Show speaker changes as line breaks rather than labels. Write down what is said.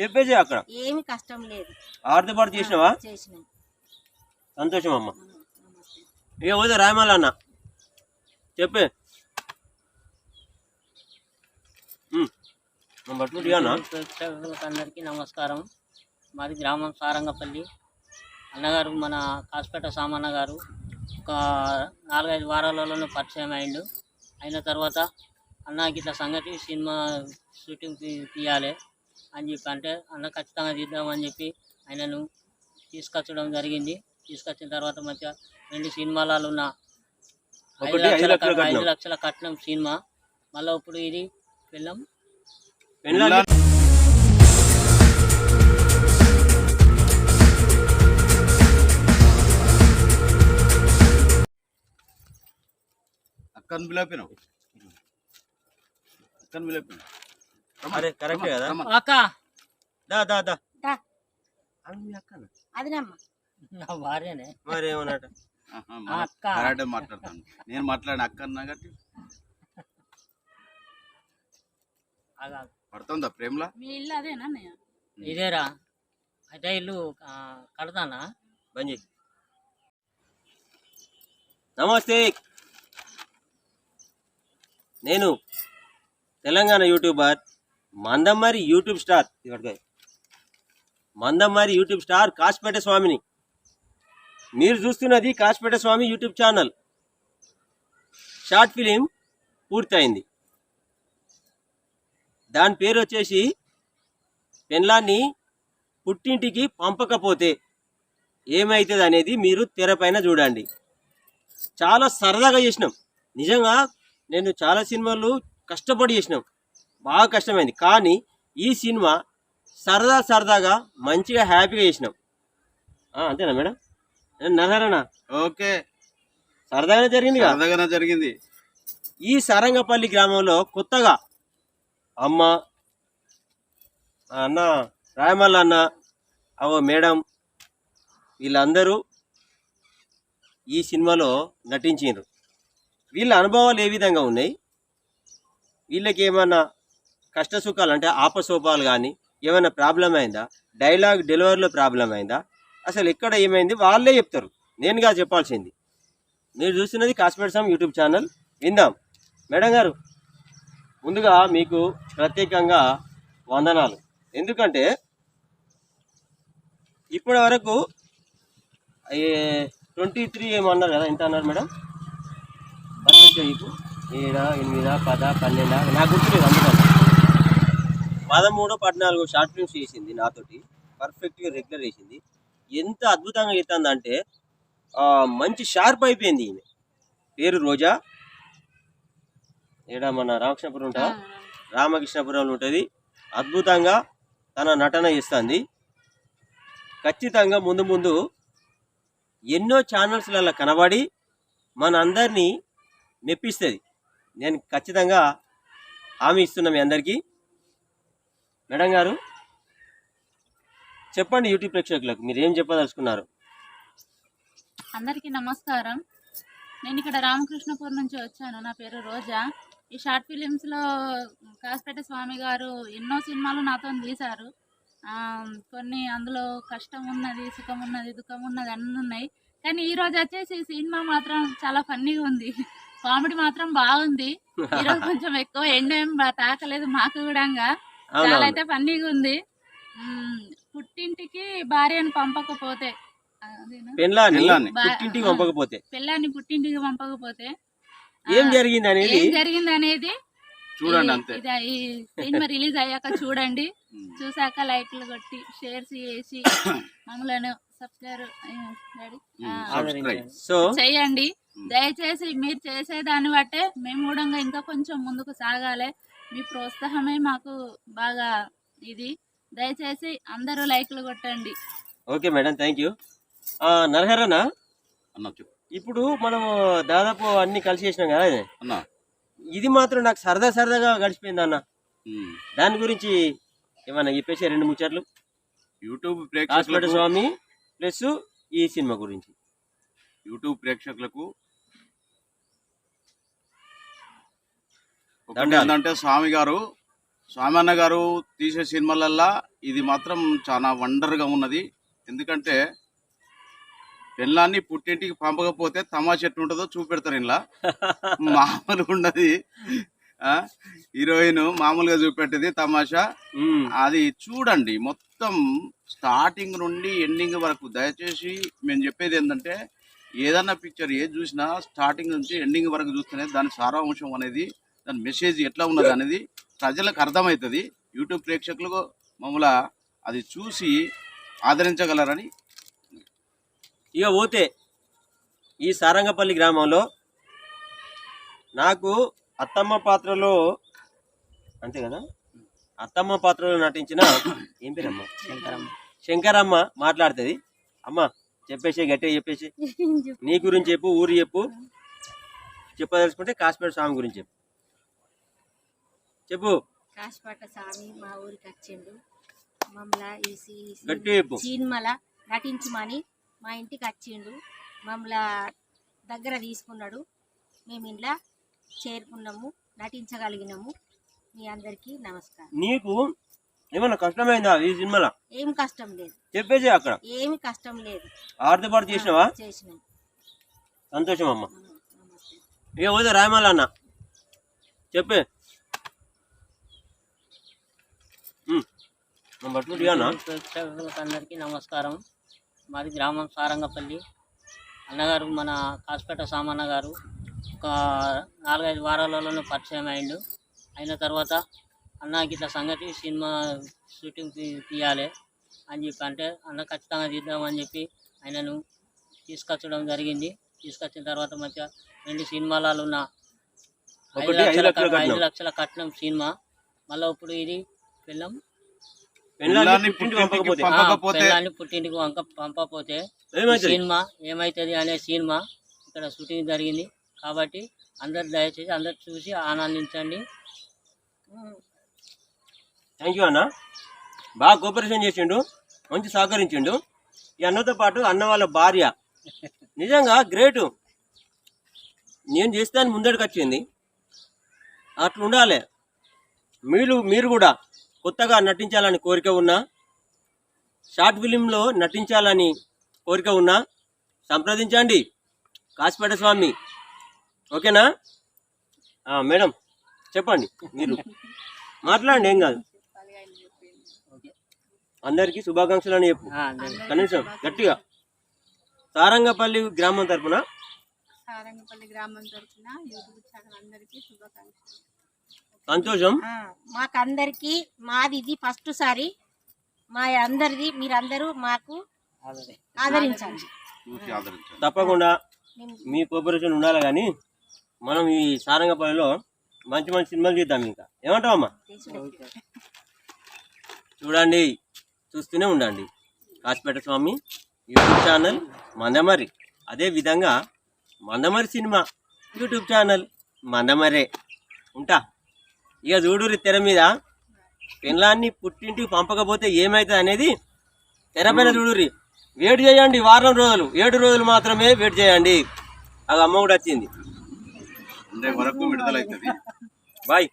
చెప్పేసి అక్కడ.
ఏమి కష్టం లేదు.
ఆరుతో పాటు చేసినావా?
చేసినాం.
సంతోషం అమ్మ ఇక పోతే రాయమాల అన్న. చెప్పే. అన్న.
అందరికీ నమస్కారం. మాది గ్రామం సారంగపల్లి. అన్నగారు మన కాసిపేట సామన్న గారు ఒక నాలుగైదు వారాలలోనే పరిచయం అయిండు. అయిన తర్వాత అన్నకి ఇట్లా సంగతి సినిమా షూటింగ్ తీయాలి. అని చెప్పి అంటే అన్న ఖచ్చితంగా తీద్దామని చెప్పి ఆయనను తీసుకొచ్చడం జరిగింది. తీసుకొచ్చిన తర్వాత మంచిగా రెండు సినిమాలలో ఉన్న ఐదు లక్షల ఐదు
కట్నం.
లక్షల కట్నం సినిమా. మళ్ళీ ఇప్పుడు ఇది ఫిల్లం
పెళ్ళాలి
అక్కను పిలిపినావు అక్కను పిలిపినావు
అరే కరెక్టే కదా?
అక్క.
దా దా దా?
అదినమ్మ.
నా భార్యనే.
మరి ఏమన్నట
కరాటే మాట్లాడతాను. నేను మాట్లాడిన అక్క అన్నా కాబట్టి. పడుతుందా ప్రేమలా?
మీ ఇల్లు అదేనా?
ఇదేరా. అయితే ఇల్లు కడతానా?
బంజీ నమస్తే. నేను Telangana YouTuber. Mandamarri YouTube star. ఇక్కడికి మందమ్మరి యూట్యూబ్ స్టార్ కాసిపేట స్వామిని. మీరు చూస్తున్నది Kasipeta Swami YouTube channel. Short film పూర్తయింది. దాని పేరు వచ్చేసి పెన్లాన్ని పుట్టింటికి పంపకపోతే ఏమవుతుంది అనేది మీరు తెరపైన చూడండి. చాలా సరదాగా చేసినాం. నిజంగా నేను చాలా సినిమాలు కష్టపడి చేసినాం. బాగా కష్టమైంది. కానీ ఈ సినిమా సరదా సరదాగా మంచిగా హ్యాపీగా చేసినాం. అంతేనా మేడం? నరహరణ
ఓకే.
సరదాగానే జరిగింది
సరదాగానే జరిగింది.
ఈ సరంగపల్లి గ్రామంలో కొత్తగా అమ్మ అన్న రాయమల్ల అన్న అవో మేడం వీళ్ళందరూ ఈ సినిమాలో నటించారు వీళ్ళ అనుభవాలు ఏ విధంగా ఉన్నాయి? వీళ్ళకి ఏమైనా కష్ట సుఖాలు అంటే ఆపసోపాలు కానీ ఏమైనా ప్రాబ్లం అయిందా? డైలాగ్ డెలివరీలో ప్రాబ్లం అయిందా? అసలు ఎక్కడ ఏమైంది? వాళ్ళే చెప్తారు. నేనుగా చెప్పాల్సింది. మీరు చూస్తున్నది కాశ్మీర్ సామ్ యూట్యూబ్ ఛానల్. విందాం. మేడం గారు ముందుగా మీకు ప్రత్యేకంగా వందనాలు. ఎందుకంటే ఇప్పటి వరకు ట్వంటీ త్రీ ఏమన్నారు కదా ఎంత అన్నారు మేడం? పర్ఫెక్ట్ మీకు ఏడా ఎనిమిదా పద పన్నెండ? నాకు గుర్తులేదు అందుకని. పదమూడు పద్నాలుగు షార్ట్ ఫిల్మ్స్ చేసింది నాతోటి. పర్ఫెక్ట్గా రెగ్యులర్ చేసింది. ఎంత అద్భుతంగా చేస్తుందంటే ఆ, మంచి షార్ప్ అయిపోయింది ఈమె. పేరు రోజా. ఈడ మన రామకృష్ణపురం ఉంటా రామకృష్ణపురంలో ఉంటుంది. అద్భుతంగా తన నటన ఇస్తుంది ఖచ్చితంగా ముందు ముందు ఎన్నో ఛానల్స్లలో కనబడి మన అందరినీ మెప్పిస్తుంది. నేను ఖచ్చితంగా హామీ ఇస్తున్నా మీ అందరికీ. మేడం గారు చెప్పండి యూట్యూబ్ ప్రేక్షకులకు మీరు ఏం చెప్పదలుచుకున్నారు?
అందరికీ నమస్కారం. నేను ఇక్కడ రామకృష్ణపూర్ నుంచి వచ్చాను. నా పేరు రోజా. ఈ షార్ట్ ఫిలిమ్స్లో కాసిపేట స్వామి గారు ఎన్నో సినిమాలు నాతో తీశారు. ఆ, కొన్ని అందులో కష్టం ఉన్నది సుఖం ఉన్నది దుఃఖం ఉన్నది అన్నీ ఉన్నాయి. కానీ ఈ రోజు వచ్చేసి ఈ సినిమా మాత్రం చాలా ఫన్నీగా ఉంది. కామెడీ మాత్రం బాగుంది. ఈరోజు కొంచెం ఎక్కువ ఎండ ఏం తాకలేదు మాకు కూడా చాలా అయితే ఫన్నీగా ఉంది. పుట్టింటికి భార్యను పంపకపోతే
పెళ్ళాన్ని. పుట్టింటికి పంపకపోతే.
పిల్లాన్ని పుట్టింటికి పంపకపోతే
ఏం జరిగింది అనేది?
ఏం జరిగింది అనేది
చూడండి
ఈ-
అంతే.
ఇది- ఈ సినిమా రిలీజ్ అయ్యాక చూడండి. చూసాక లైక్లు కొట్టి షేర్స్ చేసి మమ్మల్ని సబ్స్క్రైబ్
సో
చేయండి. దయచేసి మీరు చేసే దాన్ని బట్టే మేము కూడా ఇంకా కొంచెం ముందుకు సాగాలి. మీ ప్రోత్సాహమే మాకు బాగా ఇది. దయచేసి అందరూ లైక్లు కొట్టండి.
ఓకే మేడం థ్యాంక్ యూ నరహరణ
అన్న
ఇప్పుడు మనము దాదాపు అన్ని కలిసి చేసినాం కదా ఇది.
అన్న.
ఇది మాత్రం నాకు సరదా సరదాగా గడిచిపోయింది అన్న. దాని గురించి ఏమన్నా చెప్పేసి రెండు ముచ్చట్లు?
యూట్యూబ్
హాస్పిటల్
ప్రేక్షకులకు
స్వామి ప్లస్ ఈ సినిమా గురించి.
యూట్యూబ్ ప్రేక్షకులకు ఏంటంటే స్వామి గారు స్వామి అన్న గారు తీసే సినిమాలల్లా ఇది మాత్రం చాలా వండర్గా ఉన్నది. ఎందుకంటే పెళ్ళాన్ని పుట్టింటికి పంపకపోతే తమాషా ఎట్లుంటుందో చూపెడతారు ఇలా మామూలుగా ఉన్నది. హీరోయిన్ మామూలుగా చూపెట్టేది తమాషా. అది చూడండి మొత్తం స్టార్టింగ్ నుండి ఎండింగ్ వరకు దయచేసి మేము చెప్పేది ఏంటంటే ఏదన్నా పిక్చర్ ఏది చూసినా స్టార్టింగ్ నుంచి ఎండింగ్ వరకు చూస్తేనే దాని సారాంశం అనేది దాని మెసేజ్ ఎట్లా ఉన్నది అనేది ప్రజలకు అర్థమవుతుంది. యూట్యూబ్ ప్రేక్షకులకు మమ్మల్ని అది చూసి ఆదరించగలరని
ఇక పోతే ఈ సారంగపల్లి గ్రామంలో నాకు అత్తమ్మ పాత్రలో అంతే కదా? అత్తమ్మ పాత్రలో నటించిన ఏం పేరమ్మా?
శంకరమ్మ.
శంకరమ్మ మాట్లాడుతుంది. అమ్మ చెప్పేసి గట్టిగా చెప్పేసి. నీ గురించి చెప్పు ఊరు చెప్పు. చెప్పదలుచుకుంటే కాశ్మీర్ స్వామి గురించి చెప్పు. చెప్పు.
కాశపాట స్వామి మా ఊరికి వచ్చిండు. మమ్మల్ని సినిమాల నటించమని మా ఇంటికి వచ్చిండు. మమ్మల్ని దగ్గర తీసుకున్నాడు. మేము ఇంట్లో చేరుకున్నాము నటించగలిగినాము. మీ అందరికీ నమస్కారం.
నీకు ఏమన్నా కష్టమైందా ఈ సినిమాలో
ఏం కష్టం లేదు.
చెప్పేసి అక్కడ.
ఏమి కష్టం లేదు.
ఆడతో చేసినావా?
చేసినాం.
సంతోషం అమ్మ. ఇక పోతే రాయమాల అన్న చెప్పే పట్టుకుంటు అన్న
ప్రేక్షకులకు అందరికీ నమస్కారం. మాది గ్రామం సారంగపల్లి. అన్నగారు మన కాసిపేట సామన్న గారు ఒక నాలుగైదు వారాలలోనే పరిచయం అయిండు. అయిన తర్వాత అన్నకి ఇట్లా సంగతి సినిమా షూటింగ్ తీయాలి అని చెప్పి అంటే అన్న ఖచ్చితంగా తీద్దామని చెప్పి ఆయనను తీసుకొచ్చడం జరిగింది. తీసుకొచ్చిన తర్వాత మంచిగా రెండు సినిమాలలో ఉన్న ఐదు లక్షల ఐదు. లక్షల కట్నం. సినిమా. మళ్ళీ ఇప్పుడు ఇది పిల్లం
పెళ్ళాన్ని
పుట్టింటికి
పంపకపోతే.
పుట్టింటికి వంక పంపకపోతే సినిమా ఏమైతుంది అనే సినిమా ఇక్కడ షూటింగ్ జరిగింది. కాబట్టి అందరు దయచేసి అందరు చూసి ఆనందించండి.
థ్యాంక్ యూ అన్న. బాగా కోఆపరేషన్ చేసిండు మంచి సహకరించిండు. ఈ అన్నతో పాటు అన్న వాళ్ళ భార్య. నిజంగా గ్రేటు. నేను చేస్తాను ముందడికి వచ్చింది అట్లా ఉండాలి మీరు మీరు కూడా. కొత్తగా నటించాలని కోరిక ఉన్నా షార్ట్ ఫిలింలో నటించాలని కోరిక ఉన్నా సంప్రదించండి. కాసిపేట స్వామి. ఓకేనా? ఆ, మేడం చెప్పండి. మీరు మాట్లాడండి ఏం కాదు. అందరికీ శుభాకాంక్షలు అని చెప్పు. కనీసం గట్టిగా. సారంగపల్లి గ్రామం తరపున.
సారంగపల్లి గ్రామం తరఫున యూట్యూబ్ ఛానల్ అందరికీ శుభాకాంక్షలు.
సంతోషం?
మాకందరికీ మాది ఇది ఫస్ట్ సారి. మా అందరిది మీరందరూ మాకు. ఆదరించండి.
తప్పకుండా మీ కోఆపరేషన్ ఉండాలి కానీ మనం ఈ సారంగపల్లిలో మంచి మంచి సినిమాలు తీద్దాం ఇంకా. ఏమంటావమ్మా
తీసుకుంటాం.
చూడండి చూస్తూనే ఉండండి. కాసిపేట స్వామి యూట్యూబ్ ఛానల్ మందమరి అదే విధంగా మందమరి సినిమా యూట్యూబ్ ఛానల్ మందమరే ఉంటా? ఇక చూడురి తెర మీద. పెళ్ళాన్ని పుట్టింటికి పంపకపోతే ఏమవుతుంది అనేది తెర పైన చూడుర్రి. వెయిట్ చేయండి వారం రోజులు. ఏడు రోజులు మాత్రమే వెయిట్ చేయండి. అది అమ్మ కూడా వచ్చింది.
వరకు విడుదలవుతుంది
బాయ్.